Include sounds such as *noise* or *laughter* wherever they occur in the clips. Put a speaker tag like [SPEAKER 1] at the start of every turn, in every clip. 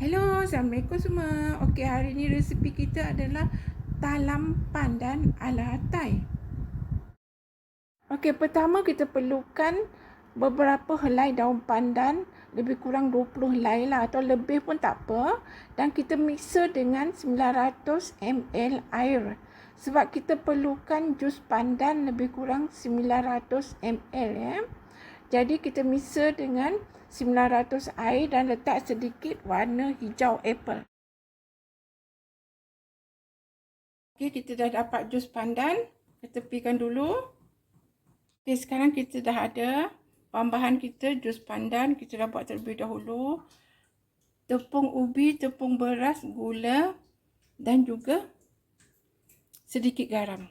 [SPEAKER 1] Hello, Assalamualaikum semua. Okey, hari ni resipi kita adalah talam pandan ala Thai. Okey, pertama kita perlukan beberapa helai daun pandan, lebih kurang 20 helai lah atau lebih pun tak apa. Dan kita mixer dengan 900 ml air. Sebab kita perlukan jus pandan lebih kurang 900 ml ya. Jadi kita mixer dengan 900 air dan letak sedikit warna hijau apple. Okey, kita dah dapat jus pandan. Kita tepikan dulu. Okey, sekarang kita dah ada bahan-bahan kita jus pandan. Kita dah buat terlebih dahulu. Tepung ubi, tepung beras, gula dan juga sedikit garam.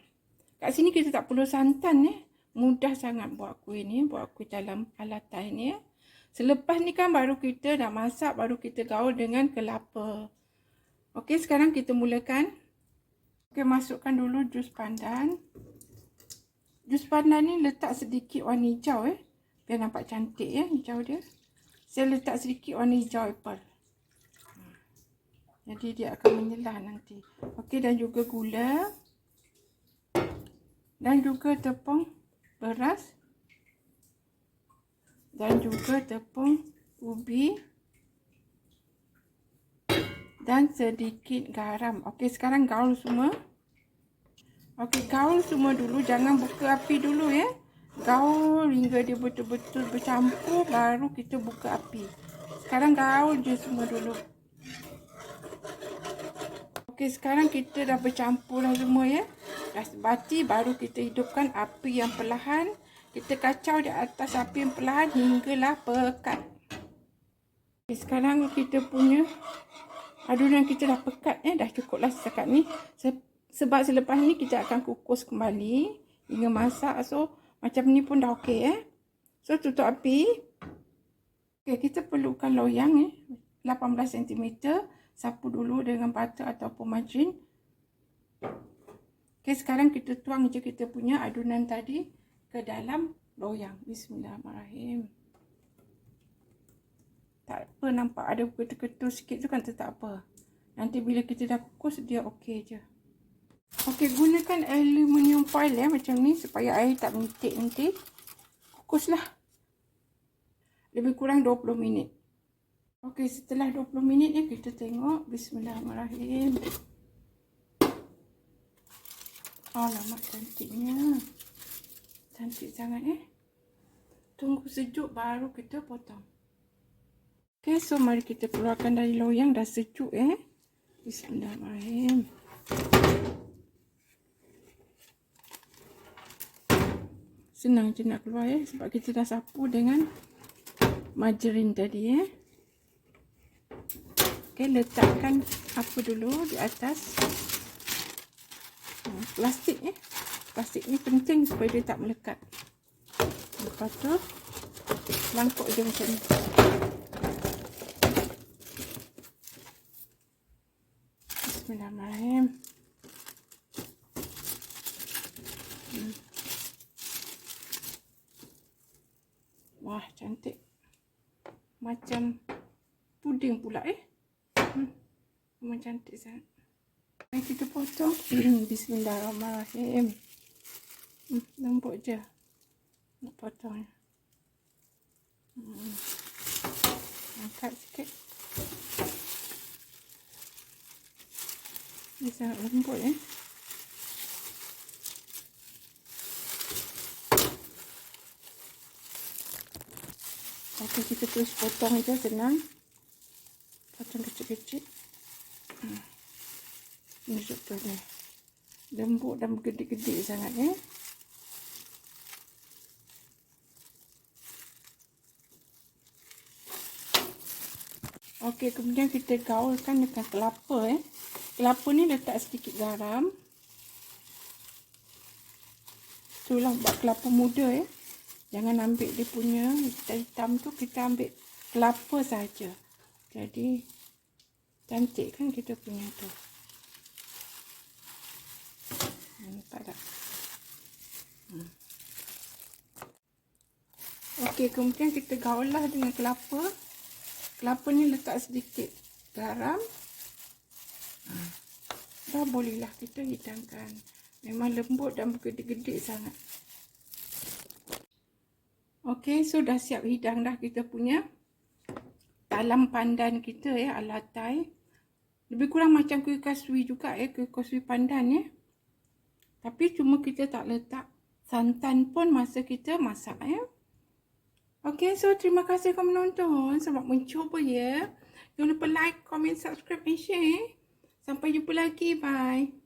[SPEAKER 1] Kat sini kita tak perlu santan eh. Mudah sangat buat kuih ni, buat kuih dalam alatan ni eh. Selepas ni kan baru kita dah masak, baru kita gaul dengan kelapa. Okey, sekarang kita mulakan. Okey, masukkan dulu jus pandan. Jus pandan ni letak sedikit warna hijau eh. Biar nampak cantik ya hijau dia. Saya letak sedikit warna hijau apple. Jadi dia akan menyelah nanti. Okey, dan juga gula. Dan juga tepung beras dan juga tepung ubi dan sedikit garam. Okey, sekarang gaul semua. Okey, gaul semua dulu. Jangan buka api dulu ya. Gaul hingga dia betul-betul bercampur baru kita buka api. Sekarang gaul je semua dulu. Okey, sekarang kita dah bercampur dah semua ya. Dah sebati baru kita hidupkan api yang perlahan. Kita kacau di atas api yang perlahan hinggalah pekat. Okay, sekarang kita punya adunan kita dah pekat eh. Dah cukuplah setakat ni. Sebab selepas ni kita akan kukus kembali hingga masak. So macam ni pun dah okey eh. So tutup api. Okay, kita perlukan loyang eh. 18 cm. Sapu dulu dengan butter ataupun margarine. Okay, sekarang kita tuang je kita punya adunan tadi ke dalam loyang. Bismillahirrahmanirrahim. Tak apa nampak ada ketul-ketul sikit tu kan tak apa. Nanti bila kita dah kukus dia okey je. Okey gunakan aluminium foil ya macam ni supaya air tak menitik nanti. Kukuslah. Lebih kurang 20 minit. Okey setelah 20 minit ya kita tengok. Bismillahirrahmanirrahim. Alamak cantiknya cantik sangat eh. Tunggu sejuk baru kita potong. Okay, so mari kita keluarkan dari loyang dah sejuk eh. Bismillahirrahmanirrahim. Senang je nak keluar eh. Sebab kita dah sapu dengan margarine tadi eh. Okay, letakkan apa dulu di atas. Hmm, plastik eh plastik ni penting supaya dia tak melekat lepas tu langkuk je macam ni Bismillahirrahmanirrahim hmm. wah cantik macam puding pula eh hmm. memang cantik sangat Mari kita potong. *clears throat* Bismillahirrahmanirrahim. Hmm, lembut je. Nak potong. Hmm. Angkat sikit. Ini sangat lembut ya. Okey, kita terus potong je senang. Potong kecil-kecil. Hmm. Ni. Lembut dan bergedit-gedit sangat. Eh? Okey, kemudian kita gaulkan dengan kelapa eh. Kelapa ni letak sedikit garam. Itulah buat kelapa muda eh. Jangan ambil dia punya hitam-hitam tu, kita ambil kelapa saja. Jadi cantik kan kita punya tu. Nampak tak? Hmm. Okey, kemudian kita gaul lah dengan kelapa kelapa ni letak sedikit garam. Ha. Dah bolehlah kita hidangkan. Memang lembut dan bergedek-gedek sangat. Okey, so dah siap hidang dah kita punya talam pandan kita ya, alatai. Lebih kurang macam kuih kaswi juga ya, kuih kaswi pandan ya. Tapi cuma kita tak letak santan pun masa kita masak ya. Okey, so terima kasih kamu menonton. Selamat mencuba ya. Jangan lupa like, comment, subscribe and share. Sampai jumpa lagi. Bye.